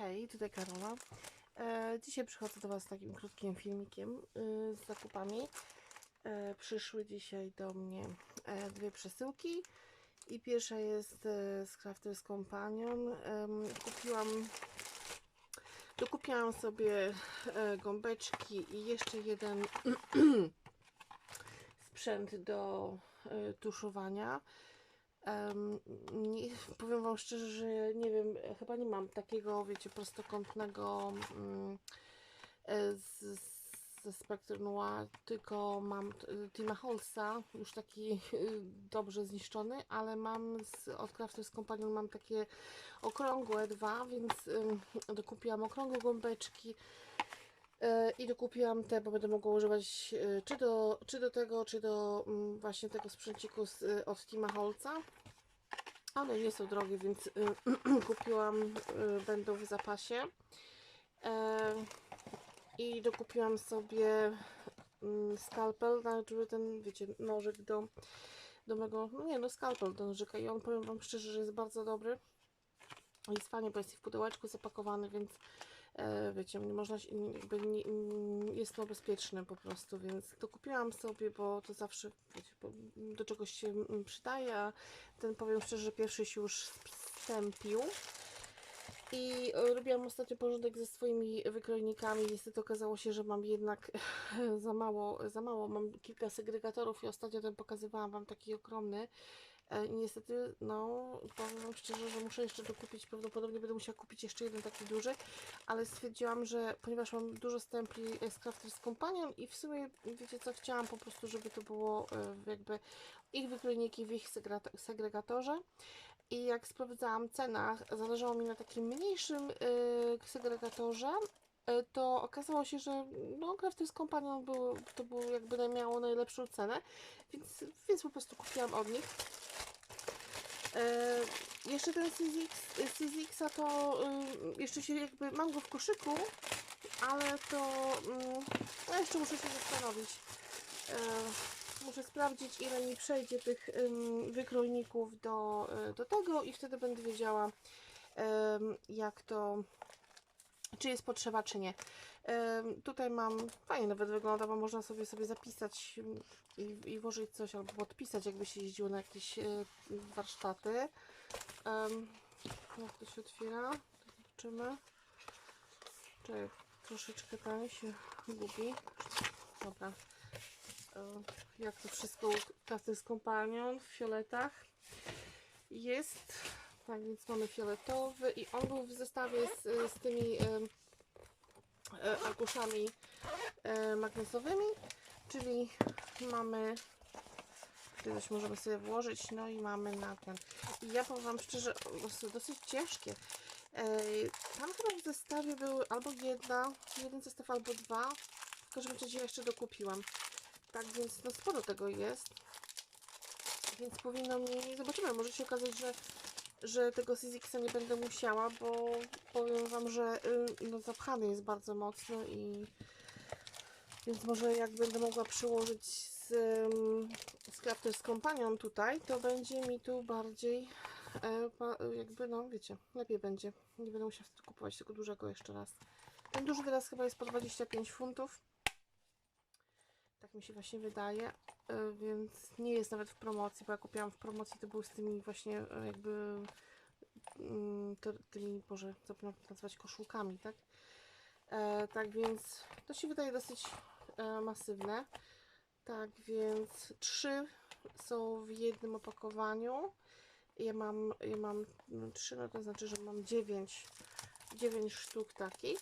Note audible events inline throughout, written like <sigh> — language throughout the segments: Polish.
Hej, tutaj Karola. E, dzisiaj przychodzę do Was z takim krótkim filmikiem y, z zakupami. E, przyszły dzisiaj do mnie e, dwie przesyłki i pierwsza jest e, z Crafters Companion. Em, kupiłam dokupiłam sobie e, gąbeczki i jeszcze jeden <clears throat> sprzęt do e, tuszowania. Em, nie, powiem Wam szczerze, że nie wiem, chyba nie mam takiego, wiecie, prostokątnego mm, e, z, z- ze Spectre Noir, tylko mam Tima Holsa, już taki y, dobrze zniszczony, ale mam z, od Crafters Companion mam takie okrągłe dwa, więc ym, dokupiłam okrągłe gąbeczki. e, i dokupiłam te, bo będę mogła używać e, czy do, czy do tego, czy do mm, właśnie tego sprzęciku z, y, od Tima Holca. One nie są drogie, więc <clears throat> kupiłam, będą w zapasie. E, I dokupiłam sobie mm, skalpel, żeby ten, wiecie, nożyk do, do mego, no nie, no skalpel do nożyka i on, powiem Wam szczerze, że jest bardzo dobry. Jest fajnie, bo jest w pudełeczku zapakowany, więc e, wiecie, nie można jakby nie, jest to bezpieczne po prostu, więc to kupiłam sobie, bo to zawsze, wiecie, do czegoś się mm, przydaje, a ten powiem szczerze, że pierwszy się już stępił. I e, robiłam ostatnio porządek ze swoimi wykrojnikami. Niestety okazało się, że mam jednak <laughs> za mało, za mało. Mam kilka segregatorów i ostatnio ten pokazywałam Wam taki ogromny. E, I niestety, no, powiem Wam szczerze, że muszę jeszcze dokupić. Prawdopodobnie będę musiała kupić jeszcze jeden taki duży, ale stwierdziłam, że ponieważ mam dużo stempli z Crafters Companion i w sumie, wiecie co, chciałam po prostu, żeby to było e, jakby ich wykrojniki w ich segregato- segregatorze. I jak sprawdzałam cenach, zależało mi na takim mniejszym segregatorze, to okazało się, że no, Crafters Companion był, to było jakby miało najlepszą cenę, więc, więc po prostu kupiłam od nich. E, jeszcze ten CZX-a to y, jeszcze się jakby mam go w koszyku, ale to mm, no jeszcze muszę się zastanowić. E, muszę sprawdzić ile mi przejdzie tych wykrojników do, y, do tego i wtedy będę wiedziała jak to czy jest potrzeba, czy nie. Tutaj mam, fajnie nawet wygląda, bo można sobie sobie zapisać ym, i, i włożyć coś albo podpisać, jakby się jeździło na jakieś y, warsztaty. Jak to się otwiera? Zobaczymy. Czekaj, troszeczkę tam się gubi. Dobra. E, Jak to wszystko kasy z kompanią w fioletach jest. Tak więc mamy fioletowy i on był w zestawie z, z tymi e, e, arkuszami e, magnesowymi, czyli mamy coś możemy sobie włożyć, no i mamy na ten. I ja powiem Wam szczerze, dosyć ciężkie. E, Tam chyba w zestawie były albo jedna, jeden zestaw, albo dwa. W każdym razie jeszcze dokupiłam. Tak więc no sporo tego jest. Więc powinno mi. Zobaczymy, może się okazać, że, że tego Sizixa nie będę musiała, bo powiem Wam, że y, no, zapchany jest bardzo mocno i więc może jak będę mogła przyłożyć z, ym, z Crafters Companion tutaj, to będzie mi tu bardziej e, jakby, no wiecie, lepiej będzie. Nie będę musiała kupować tego dużego jeszcze raz. Ten duży teraz chyba jest po 25 funtów. Tak mi się właśnie wydaje, e, więc nie jest nawet w promocji, bo ja kupiłam w promocji, to był z tymi właśnie e, jakby mm, tymi, Boże, co to nazwać, koszulkami, tak? E, tak więc to się wydaje dosyć masywne. Tak więc trzy są w jednym opakowaniu. Ja mam, ja mam mm, trzy, no to znaczy, że mam dziewięć, dziewięć sztuk takich.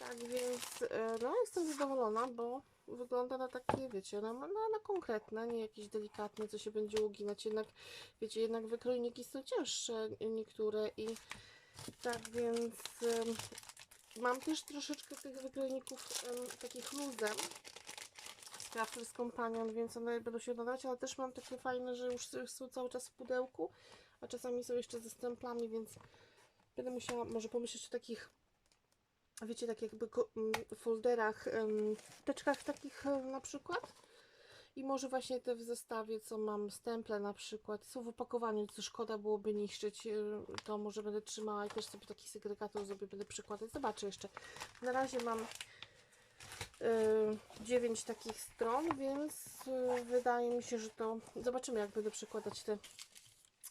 Tak więc e, no jestem zadowolona, bo wygląda na takie, wiecie, na, na, na konkretne, nie jakieś delikatne, co się będzie uginać. Jednak, wiecie, jednak wykrojniki są cięższe niektóre i tak więc em, mam też troszeczkę tych wykrojników em, takich luzem z Crafters Companion, więc one będą się dodawać, ale też mam takie fajne, że już są cały czas w pudełku, a czasami są jeszcze ze stemplami, więc będę musiała może pomyśleć o takich wiecie, tak jakby ko- m, folderach, teczkach takich em, na przykład. I może właśnie te w zestawie, co mam stemple na przykład, są w opakowaniu, co szkoda byłoby niszczyć, y, to może będę trzymała i też sobie taki segregator zrobię, będę przykładać. Zobaczę jeszcze. Na razie mam 9 takich stron, więc y, wydaje mi się, że to zobaczymy jak będę przykładać te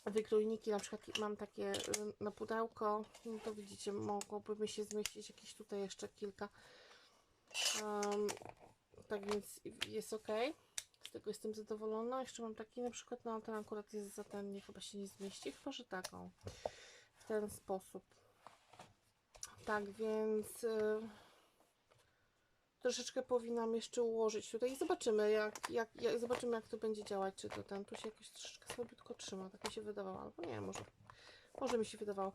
wykrójniki, na przykład mam takie y, na pudełko, no to widzicie, mogłoby mi się zmieścić jakieś tutaj jeszcze kilka. Um, tak więc jest ok. Z tego jestem zadowolona. Jeszcze mam taki na przykład, no ten akurat jest za ten, nie chyba się nie zmieści, chyba że taką. W ten sposób. Tak więc y, troszeczkę powinnam jeszcze ułożyć tutaj i zobaczymy jak, jak, jak, zobaczymy jak to będzie działać, czy to ten tu się jakoś troszeczkę słabiutko trzyma, tak mi się wydawało, albo nie, może, może mi się wydawało.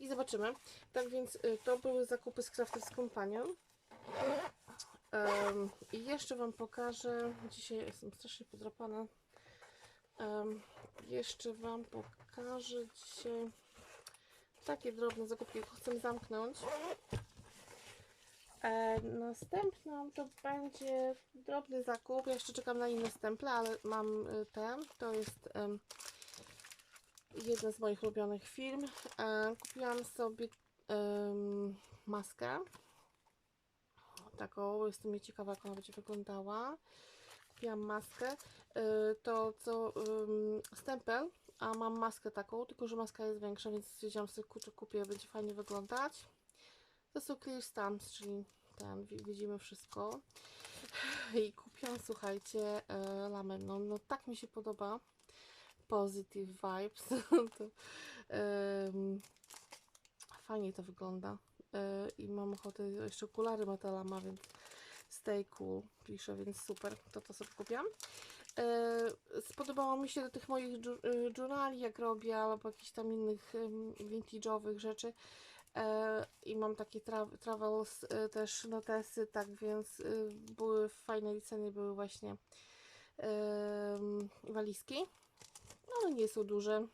I zobaczymy. Tak więc y, to były zakupy z Crafters Companion. Um, I jeszcze Wam pokażę, dzisiaj jestem strasznie podrapana, um, jeszcze Wam pokażę dzisiaj takie drobne zakupki, chcę zamknąć. E, następną to będzie drobny zakup. Ja jeszcze czekam na inne stemple, ale mam y, ten. To jest jeden z moich ulubionych firm. E, kupiłam sobie maskę. Taką, jestem ciekawa, jak ona będzie wyglądała. Kupiłam maskę. E, to co stempel, a mam maskę taką, tylko że maska jest większa, więc stwierdziłam sobie, kurczę, kupię, będzie fajnie wyglądać. To są clear stamps, czyli ten, wi- widzimy wszystko. <sighs> I kupiłam, słuchajcie, e, lamę. No, no tak mi się podoba. Positive vibes. <laughs> to, em, fajnie to wygląda. E, I mam ochotę, jeszcze okulary ma ta lama, więc cool pisze, więc super. To to sobie kupiłam. E, spodobało mi się do tych moich journali, jak robię, albo jakichś tam innych vintage'owych rzeczy. E, I mam takie tra travels e, też notesy, tak więc e, były w fajnej cenie, były właśnie walizki. No nie są duże.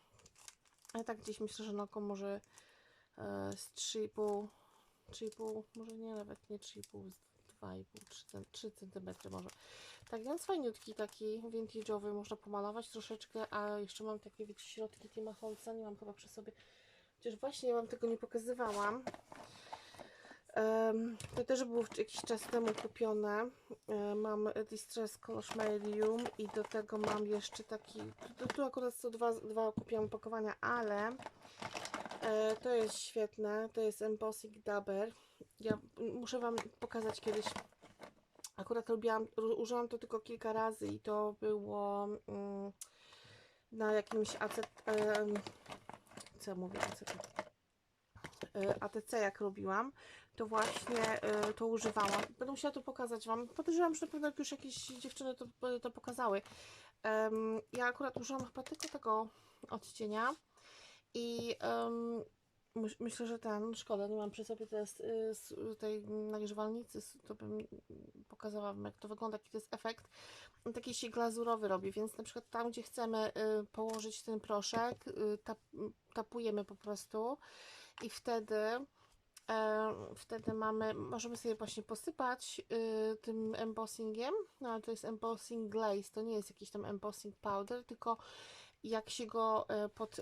Ale tak gdzieś myślę, że na oko może z 3,5, 3,5, może nie, nawet nie 3,5, z 2,5, 3, cen- 3 cm może. Tak więc fajniutki taki vintage'owy, można pomalować troszeczkę, a jeszcze mam takie wiecie, środki Tima Holca, nie mam chyba przy sobie. Chociaż właśnie Wam tego nie pokazywałam. To też było jakiś czas temu kupione. E, mam Distress Color Medium i do tego mam jeszcze taki. Tu, tu akurat są dwa, dwa kupiłam opakowania, ale e, to jest świetne. To jest Embossing Dabber. Ja muszę Wam pokazać kiedyś. Akurat robiłam, użyłam to tylko kilka razy i to było mm, na jakimś acet. Ja mówię, e, ATC jak robiłam, to właśnie e, to używałam. Będę musiała to pokazać Wam. Podejrzewam, że na pewno już jakieś dziewczyny to, to pokazały. Ja akurat użyłam chyba tylko tego odcienia i myślę, że ten, szkoda, nie mam przy sobie teraz y, tej nagrzewalnicy, to bym pokazała jak to wygląda, jaki to jest efekt. Taki się glazurowy robi, więc na przykład tam, gdzie chcemy y, położyć ten proszek, y, tap, tapujemy po prostu i wtedy e, wtedy mamy, możemy sobie właśnie posypać tym embossingiem, no ale to jest embossing glaze, to nie jest jakiś tam embossing powder, tylko jak się go e, pod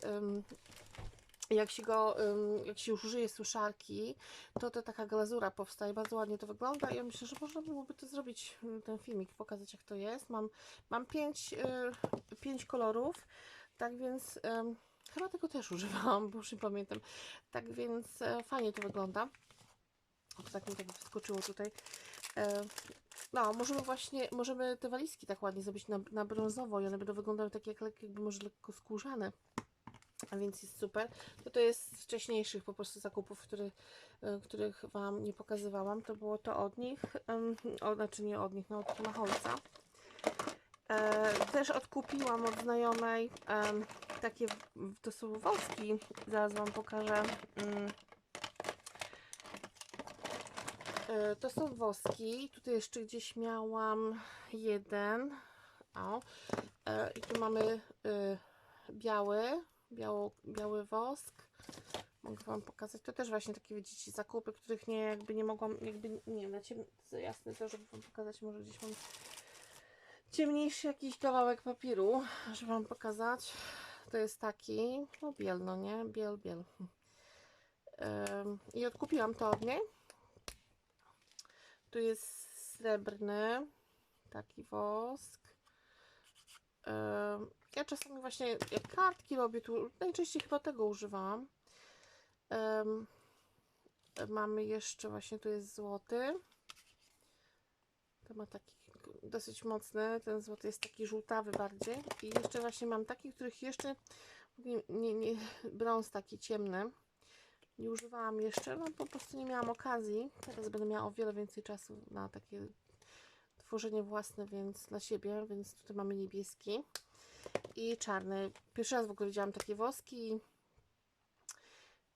jak się go, jak się już użyje suszarki, to to taka glazura powstaje, bardzo ładnie to wygląda i ja myślę, że można byłoby to zrobić, ten filmik, pokazać jak to jest. Mam, mam pięć, y, pięć kolorów, tak więc chyba tego też <laughs> używałam, bo już nie pamiętam. Tak więc e, fajnie to wygląda. O, to tak mi tak wyskoczyło tutaj. E, no, możemy właśnie, możemy te walizki tak ładnie zrobić na, na brązowo i one będą wyglądały takie jak, jakby może lekko skórzane. A więc jest super. To to jest z wcześniejszych po prostu zakupów, który, e, których Wam nie pokazywałam. To było to od nich, o, znaczy nie od nich, no od Maholca. E, też odkupiłam od znajomej em, takie, to są woski, zaraz Wam pokażę. Mm. E, To są woski. Tutaj jeszcze gdzieś miałam jeden. O. E, I tu mamy e, biały, biało, biały wosk. Mogę Wam pokazać. To też właśnie takie widzicie zakupy, których nie jakby nie mogłam, jakby nie wiem, na ciemno, jasne to, żeby Wam pokazać, może gdzieś mam ciemniejszy jakiś kawałek papieru, żeby Wam pokazać. To jest taki, no biel, no nie? Biel, biel. I odkupiłam to od niej. Tu jest srebrny, taki wosk. Ja czasami właśnie jak kartki robię, tu najczęściej chyba tego używałam. Ym, Mamy jeszcze właśnie, tu jest złoty. To ma taki dosyć mocny, ten złoty jest taki żółtawy bardziej. I jeszcze właśnie mam taki, których jeszcze nie, nie, nie brąz taki ciemny. Nie używałam jeszcze, no po prostu nie miałam okazji. Teraz będę miała o wiele więcej czasu na takie tworzenie własne, więc dla siebie, więc tutaj mamy niebieski i czarny. Pierwszy raz w ogóle widziałam takie woski.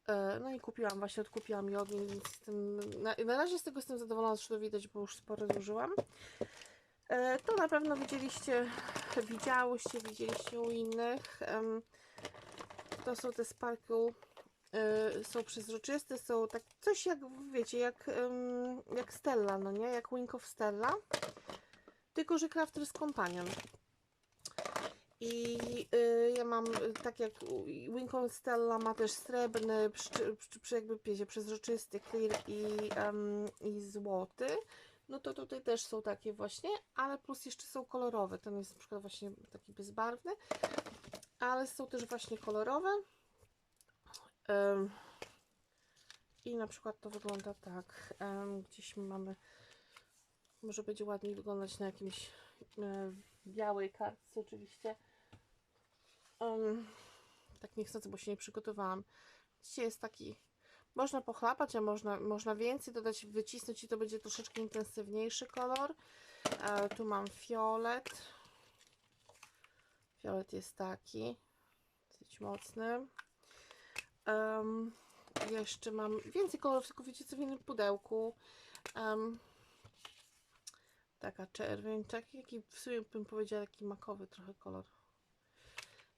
E, No i kupiłam, właśnie odkupiłam je od niej, więc jestem, na, na razie z tego jestem zadowolona, zresztą widać, bo już sporo zużyłam. E, To na pewno widzieliście, widziałyście, widzieliście u innych. To są te sparkle, e, są przezroczyste, są tak coś jak, wiecie, jak, jak Stella, no nie? Jak Wink of Stella. Tylko, że Crafter's Companion. I y, ja mam, y, tak jak Winkle Stella ma też srebrny, przy, przy, jakby piecie, przezroczysty, clear i, em, i złoty. No to tutaj też są takie właśnie, ale plus jeszcze są kolorowe. Ten jest na przykład właśnie taki bezbarwny, ale są też właśnie kolorowe. Em, I na przykład to wygląda tak. Em, gdzieś mamy, może będzie ładniej wyglądać na jakimś e, białej kartce oczywiście. Um, tak nie chcę, bo się nie przygotowałam. Dzisiaj jest taki, można pochlapać, a można, można więcej dodać, wycisnąć i to będzie troszeczkę intensywniejszy kolor. E, tu mam fiolet. Fiolet jest taki, dosyć mocny. Em, jeszcze mam więcej kolorów, tylko wiecie co w innym pudełku. Em, taka czerwień, taki, jaki w sumie bym powiedziała taki makowy trochę kolor.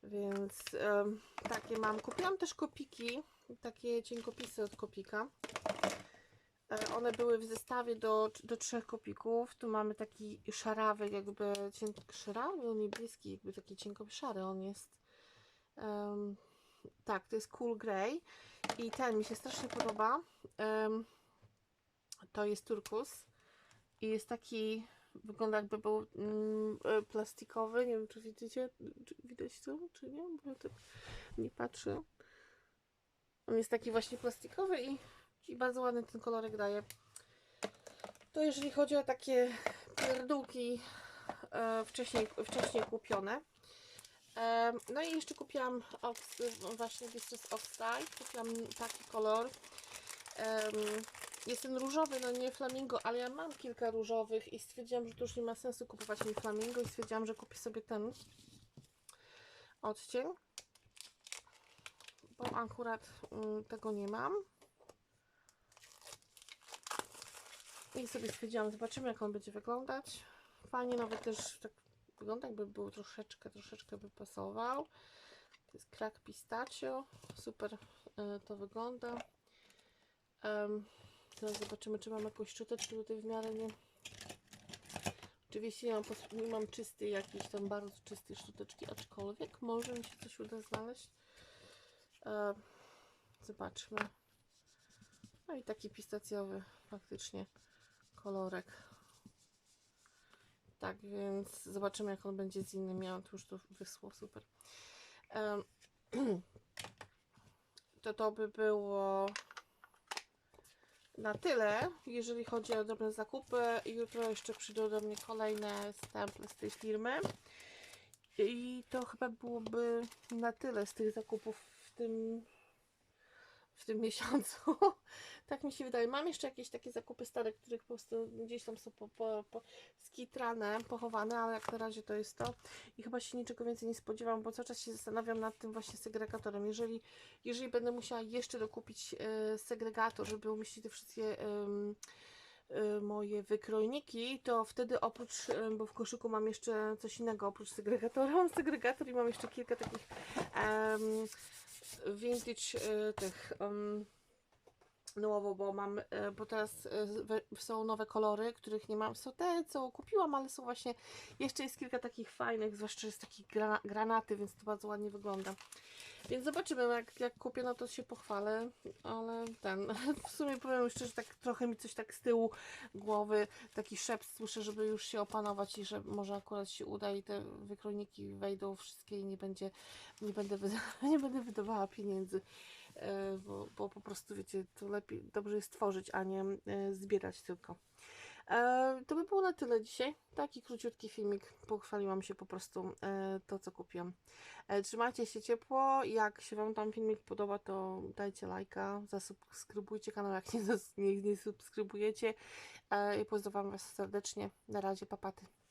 Więc em, takie mam. Kupiłam też kopiki, takie cienkopisy od kopika. E, one były w zestawie do, do trzech kopików. Tu mamy taki szarawy, jakby szarawy, niebieski, jakby taki cienko szary on jest. Tak, to jest Cool Grey i ten mi się strasznie podoba. To jest turkus i jest taki, wygląda jakby był mm, e, plastikowy. Nie wiem, czy widzicie, czy widać to, czy nie, bo ja tak nie patrzę. On jest taki właśnie plastikowy i, i bardzo ładny ten kolorek daje. To jeżeli chodzi o takie pierdółki e, wcześniej, wcześniej kupione. E, no i jeszcze kupiłam Ox, właśnie Distress Oxide. Kupiłam taki kolor. Em, jest ten różowy, no nie flamingo, ale ja mam kilka różowych i stwierdziłam, że to już nie ma sensu kupować mi flamingo i stwierdziłam, że kupię sobie ten odcień. Bo akurat mm, tego nie mam. I sobie stwierdziłam, zobaczymy jak on będzie wyglądać. Fajnie nawet też tak wygląda, jakby był troszeczkę, troszeczkę by pasował. To jest krak pistachio. Super y, to wygląda. Em, teraz zobaczymy, czy mam jakąś szczoteczkę tutaj w miarę nie. Oczywiście nie mam, nie mam czystej jakiejś tam bardzo czystej szczoteczki, aczkolwiek może mi się coś uda znaleźć. E, zobaczmy. No i taki pistacjowy faktycznie kolorek. Tak, więc zobaczymy jak on będzie z innym. Ja tu już to wysło, super. Em, <clears throat> to to by było na tyle, jeżeli chodzi o drobne zakupy. Jutro jeszcze przyjdą do mnie kolejne stemple z tej firmy. I to chyba byłoby na tyle z tych zakupów w tym, w tym miesiącu. <laughs> tak mi się wydaje. Mam jeszcze jakieś takie zakupy stare, których po prostu gdzieś tam są po, po, po skitrane, pochowane, ale jak na razie to jest to. I chyba się niczego więcej nie spodziewam, bo cały czas się zastanawiam nad tym właśnie segregatorem. Jeżeli, jeżeli będę musiała jeszcze dokupić e, segregator, żeby umieścić te wszystkie e, moje wykrojniki, to wtedy oprócz, e, bo w koszyku mam jeszcze coś innego oprócz segregatora, mam segregator i mam jeszcze kilka takich em, vintage e, tych em, nowo, bo mam, e, bo teraz e, są nowe kolory, których nie mam. Są te, co kupiłam, ale są właśnie, jeszcze jest kilka takich fajnych, zwłaszcza jest taki grana, granaty, więc to bardzo ładnie wygląda. Więc zobaczymy, jak, jak kupię, no to się pochwalę, ale ten, <laughs> w sumie powiem szczerze, tak trochę mi coś tak z tyłu głowy, taki szept słyszę, żeby już się opanować i że może akurat się uda i te wykrojniki wejdą wszystkie i nie będzie, nie będę, <laughs> nie będę wydawała pieniędzy, e, bo, bo po prostu wiecie, to lepiej, dobrze jest tworzyć, a nie e, zbierać tylko. E, to by było na tyle dzisiaj. Taki króciutki filmik. Pochwaliłam się po prostu e, to, co kupiłam. E, trzymajcie się ciepło. Jak się Wam tam filmik podoba, to dajcie lajka, zasubskrybujcie kanał, jak nie, nie, nie subskrybujecie. I pozdrawiam Was serdecznie. Na razie, papaty. Pa.